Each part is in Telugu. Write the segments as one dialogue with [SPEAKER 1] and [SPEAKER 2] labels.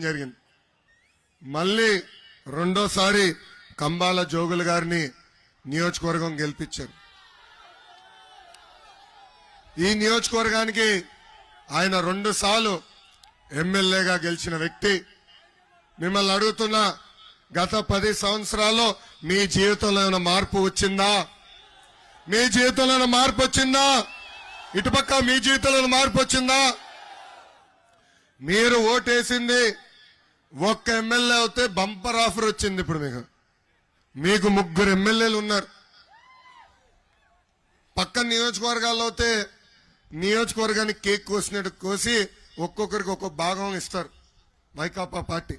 [SPEAKER 1] చేయడం జరిగింది. మళ్ళీ రెండోసారి కంబాల జోగులు గారిని నియోజకవర్గం గెలిపించారు. ఈ నియోజకవర్గానికి ఆయన రెండు సార్లు ఎమ్మెల్యేగా గెలిచిన వ్యక్తి. మిమ్మల్ని అడుగుతున్నా గత పది సంవత్సరాల్లో మీ జీవితంలో ఏమైనా మార్పు వచ్చిందా? మీ జీవితంలో మార్పు వచ్చిందా? ఇటుపక్క మీ జీవితంలో మార్పు వచ్చిందా? మీరు ఓటేసింది ఒక్క ఎమ్మెల్యే అవుతే బంపర్ ఆఫర్ వచ్చింది ఇప్పుడు మీకు. మీకు ముగ్గురు ఎమ్మెల్యేలు ఉన్నారు. పక్క నియోజకవర్గాల్లో అయితే నియోజకవర్గానికి కేక్ కోసినట్టు కోసి ఒక్కొక్కరికి ఒక్కొక్క భాగం ఇస్తారు. వైకాపా పార్టీ.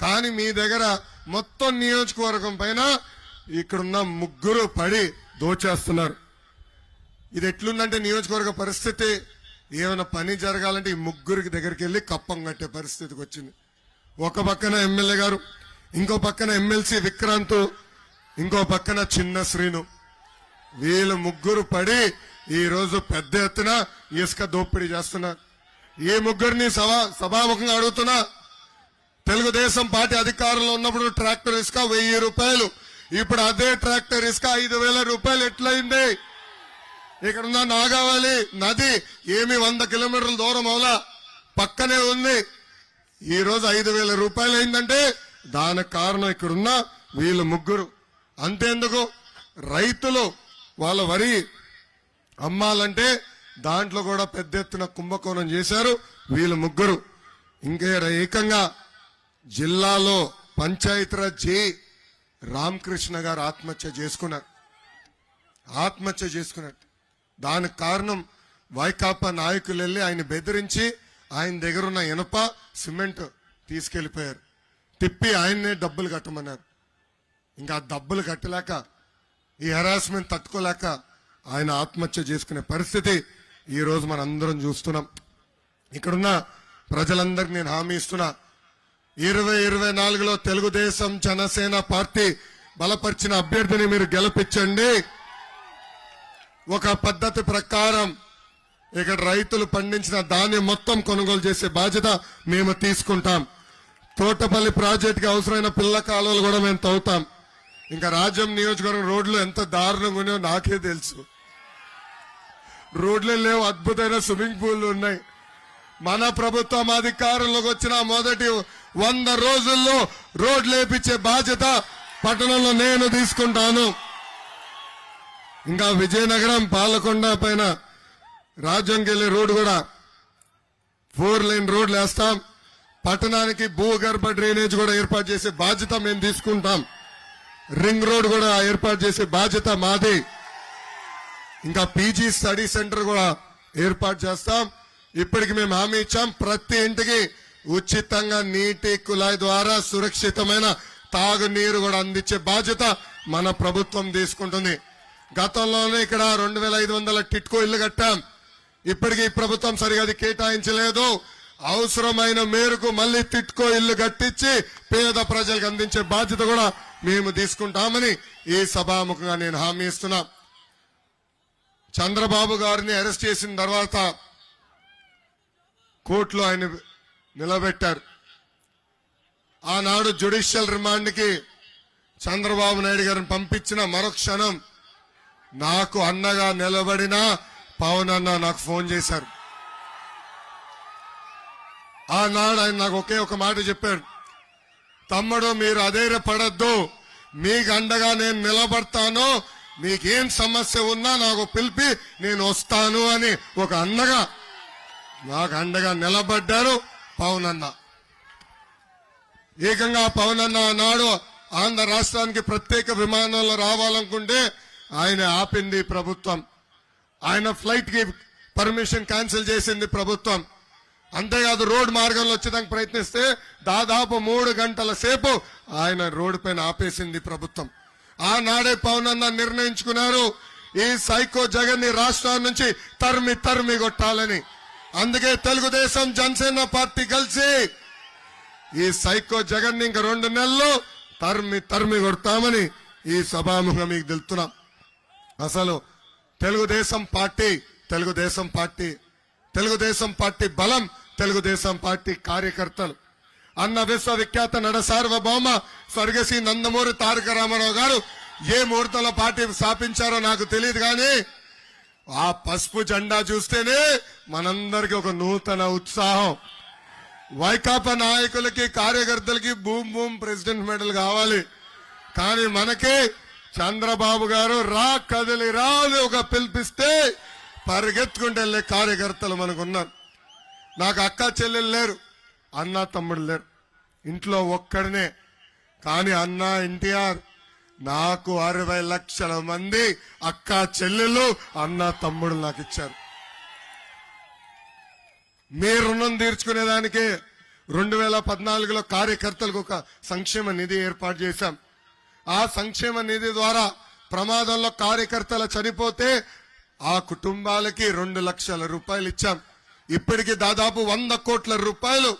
[SPEAKER 1] కానీ మీ దగ్గర మొత్తం నియోజకవర్గం పైన ఇక్కడున్న ముగ్గురు పడి దోచేస్తున్నారు. ఇది ఎట్లుందంటే నియోజకవర్గ పరిస్థితి. ఏమైనా పని జరగాలంటే ఈ ముగ్గురికి దగ్గరికి వెళ్ళి కప్పం కట్టే పరిస్థితికి వచ్చింది. ఒక పక్కన ఎమ్మెల్యే గారు ఇంకో పక్కన ఎమ్మెల్సీ విక్రాంత్ ఇంకో పక్కన చిన్న శ్రీను. వీళ్ళు ముగ్గురు పడి ఈ రోజు పెద్ద ఎత్తున ఇసుక దోపిడీ చేస్తున్నారు ఈ ముగ్గురిని సభా సభాముఖంగా అడుగుతున్నా? తెలుగుదేశం పార్టీ అధికారంలో ఉన్నప్పుడు ట్రాక్టర్ ఇసుక వెయ్యి రూపాయలు. ఇప్పుడు అదే ట్రాక్టర్ ఇసుక ఐదు వేల రూపాయలు ఎట్లయింది? ఇక్కడ ఉన్న నాగావళి నది ఏమి వంద కిలోమీటర్ల దూరం అవలా పక్కనే ఉంది. ఈ రోజు ఐదు వేల రూపాయలు అయిందంటే దానికి కారణం ఇక్కడున్న వీళ్ళు ముగ్గురు. అంతేందుకు రైతులు వాళ్ళ వరి అమ్మాలంటే దాంట్లో కూడా పెద్ద ఎత్తున కుంభకోణం చేశారు వీళ్ళు ముగ్గురు. ఇంకా ఏకంగా జిల్లాలో పంచాయతీరాజ్ జే రామకృష్ణ గారు ఆత్మహత్య చేసుకున్నారు. ఆత్మహత్య చేసుకున్నారు. దానికి కారణం వైకాపా నాయకులు వెళ్ళి ఆయన బెదిరించి ఆయన దగ్గర ఉన్న ఇనప సిమెంట్ తీసుకెళ్ళిపోయారు. తిప్పి ఆయన్నే డబ్బులు కట్టమన్నారు. ఇంకా డబ్బులు కట్టలేక ఈ హెరాస్మెంట్ తట్టుకోలేక ఆయన ఆత్మహత్య చేసుకునే పరిస్థితి ఈరోజు మన మనం అందరం చూస్తున్నాం. ఇక్కడున్న ప్రజలందరికీ నేను హామీ ఇస్తున్నా. ఇరవై ఇరవై నాలుగులో తెలుగుదేశం జనసేన పార్టీ బలపరిచిన అభ్యర్థిని మీరు గెలిపించండి. ఒక పద్ధతి ప్రకారం ఇక్కడ రైతులు పండించిన ధాన్యం మొత్తం కొనుగోలు చేసే బాధ్యత మేము తీసుకుంటాం. తోటపల్లి ప్రాజెక్టుకి అవసరమైన పిల్ల కాలువలు కూడా మేము తవ్వుతాం. ఇంకా రాజ్యం నియోజకవర్గం రోడ్లు ఎంత దారుణంగా ఉన్నాయో నాకే తెలుసు. రోడ్లే లేవు అద్భుతమైన స్విమ్మింగ్ పూల్లు ఉన్నాయి. మన ప్రభుత్వం అధికారంలోకి వచ్చిన మొదటి వంద రోజుల్లో రోడ్లు వేపించే బాధ్యత పట్టణంలో నేను తీసుకుంటాను. ఇంకా విజయనగరం పాలకొండ పైన రాజంగిల్లి రోడ్డు కూడా ఫోర్ లైన్ రోడ్లు వేస్తాం. పట్టణానికి భూగర్భ డ్రైనేజ్ కూడా ఏర్పాటు చేసే బాధ్యత మేము తీసుకుంటాం. రింగ్ రోడ్ కూడా ఏర్పాటు చేసే బాధ్యత మాది. ఇంకా పీజీ స్టడీ సెంటర్ కూడా ఏర్పాటు చేస్తాం. ఇప్పటికి మేము హామీ ఇచ్చాం. ప్రతి ఇంటికి ఉచితంగా నీటి కుళాయి ద్వారా సురక్షితమైన తాగునీరు కూడా అందించే బాధ్యత మన ప్రభుత్వం తీసుకుంటుంది. గతంలోనే ఇక్కడ రెండు వేల ఐదు వందల టిట్కో ఇల్లు కట్టాం. ఇప్పటికీ ప్రభుత్వం సరిగా అది కేటాయించలేదు. అవసరమైన మేరకు మళ్ళీ తిట్టుకో ఇల్లు కట్టించి పేద ప్రజలకు అందించే బాధ్యత కూడా మేము తీసుకుంటామని ఈ సభాముఖంగా నేను హామీ ఇస్తున్నా. చంద్రబాబు గారిని అరెస్ట్ చేసిన తర్వాత కోర్టులో ఆయన నిలబెట్టారు. ఆనాడు జ్యుడిషియల్ రిమాండ్కి చంద్రబాబు నాయుడు గారిని పంపించిన మరుక్షణం నాకు అన్నగా నిలబడిన పవన్ అన్న నాకు ఫోన్ చేశారు. ఆనాడు ఆయన నాకు ఒకే ఒక మాట చెప్పాడు. తమ్ముడు మీరు అధైర్యపడద్దు. మీకు అండగా నేను నిలబడతాను. మీకేం సమస్య ఉన్నా నాకు పిలిపి నేను వస్తాను అని ఒక అన్నగా నాకు అండగా నిలబడ్డారు పవన్ అన్న. ఏకంగా పవన్ అన్న నాడు ఆంధ్ర రాష్ట్రానికి ప్రత్యేక విమానంలో రావాలనుకుంటే ఆయన ఆపింది ప్రభుత్వం. ఆయన ఫ్లైట్కి పర్మిషన్ క్యాన్సిల్ చేసింది ప్రభుత్వం. అంతేకాదు రోడ్ మార్గంలో వచ్చేదానికి ప్రయత్నిస్తే దాదాపు మూడు గంటల సేపు ఆయన రోడ్డు పైన ఆపేసింది ప్రభుత్వం. ఆనాడే పవన్ అన్న నిర్ణయించుకున్నారు ఈ సైకో జగన్ని రాష్ట్రం నుంచి తరిమి తరిమి కొట్టాలని. అందుకే తెలుగుదేశం జనసేన పార్టీ కలిసి ఈ సైకో జగన్ ఇంక రెండు నెలలు తరిమి తరిమి కొడతామని ఈ సభాముఖం మీకు తెలుపుతున్నాం. అసలు Telugu Desam party Telugu Desam party. Telugu Desam party బలం తెలుగుదేశం పార్టీ కార్యకర్తలు. అన్న విశ్వవిఖ్యాత నడ సార్వభౌమ స్వర్గశ్రీ నందమూరి తారక రామారావు గారు ఏ ముహూర్తంలో పార్టీ స్థాపించారో నాకు తెలియదు కానీ ఆ పసుపు జెండా చూస్తేనే మనందరికి ఒక నూతన ఉత్సాహం. వైకాపా నాయకులకి కార్యకర్తలకి బూమ్ బూమ్ ప్రెసిడెంట్ మెడల్ కావాలి. కానీ మనకి చంద్రబాబు గారు రా కదిలి రా అని ఒక పిలిపిస్తే పరిగెత్తుకుంటే వెళ్ళే కార్యకర్తలు మనకున్నారు. నాకు అక్క చెల్లెలు లేరు అన్న తమ్ముడు లేరు. ఇంట్లో ఒక్కడినే. కానీ అన్న ఎన్టీఆర్ నాకు అరవై లక్షల మంది అక్క చెల్లెలు అన్న తమ్ముడు నాకు ఇచ్చారు. మీ రుణం తీర్చుకునేదానికి రెండు వేల పద్నాలుగులో కార్యకర్తలకు ఒక సంక్షేమ నిధి ఏర్పాటు చేశాం. ఆ సంక్షేమ నిధి ద్వారా ప్రమాదంలో కార్యకర్తలు చనిపోతే ఆ కుటుంబాలకి రెండు లక్షల రూపాయలు ఇచ్చాం. ఇప్పటికి దాదాపు వంద కోట్ల రూపాయలు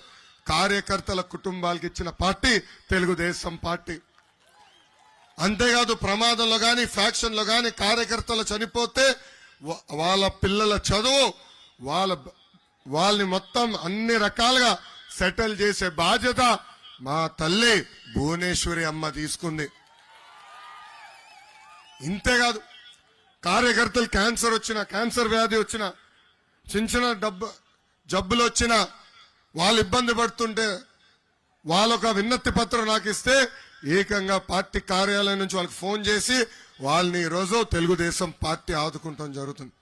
[SPEAKER 1] కార్యకర్తల కుటుంబాలకు ఇచ్చిన పార్టీ తెలుగుదేశం పార్టీ. అంతేకాదు ప్రమాదంలో గాని ఫ్యాక్షన్లో కానీ గాని కార్యకర్తలు చనిపోతే వాళ్ళ పిల్లల చదువు వాళ్ళ వాళ్ళని మొత్తం అన్ని రకాలుగా సెటిల్ చేసే బాధ్యత మా తల్లి భువనేశ్వరి అమ్మ తీసుకుంది. ఇంతేకాదు కార్యకర్తలు క్యాన్సర్ వచ్చిన క్యాన్సర్ వ్యాధి వచ్చిన చిన్న చిన్న డబ్బు జబ్బులు వచ్చిన వాళ్ళు ఇబ్బంది పడుతుంటే వాళ్ళొక విన్నతి పత్రం నాకు ఇస్తే ఏకంగా పార్టీ కార్యాలయం నుంచి వాళ్ళకి ఫోన్ చేసి వాళ్ళని ఈ రోజు తెలుగుదేశం పార్టీ ఆదుకుంటాం జరుగుతుంది.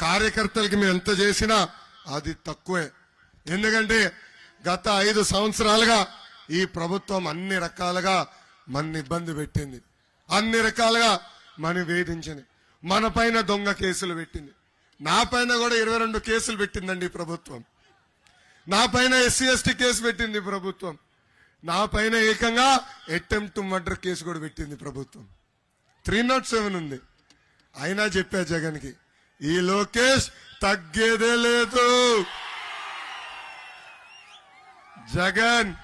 [SPEAKER 1] కార్యకర్తలకి మేము ఎంత చేసినా అది తక్కువే. ఎందుకంటే గత ఐదు సంవత్సరాలుగా ఈ ప్రభుత్వం అన్ని రకాలుగా మన ఇబ్బంది పెట్టింది. అన్ని రకాలుగా మనం వేధించింది. మన పైన దొంగ కేసులు పెట్టింది. నా పైన కూడా ఇరవై రెండు కేసులు పెట్టిందండి ప్రభుత్వం. నా పైన ఎస్సీ ఎస్టీ కేసు పెట్టింది ప్రభుత్వం. నా పైన ఏకంగా అటెంప్ట్ మర్డర్ కేసు కూడా పెట్టింది ప్రభుత్వం. త్రీ నాట్ సెవెన్ ఉంది. అయినా చెప్పా జగన్కి ఈ లోకేష్ తగ్గేదే లేదు. జగన్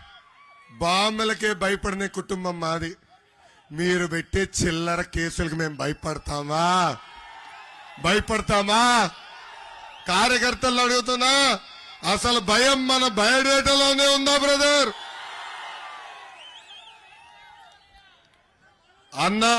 [SPEAKER 1] బామ్మలకే భయపడిన కుటుంబం మాది. మీరు పెట్టే చిల్లర కేసులకు మేము భయపడతామా? భయపడతామా? కార్యకర్తలు అడుగుతున్నా. అసలు భయం మన బయోడేటాలోనే ఉందా బ్రదర్? అన్నా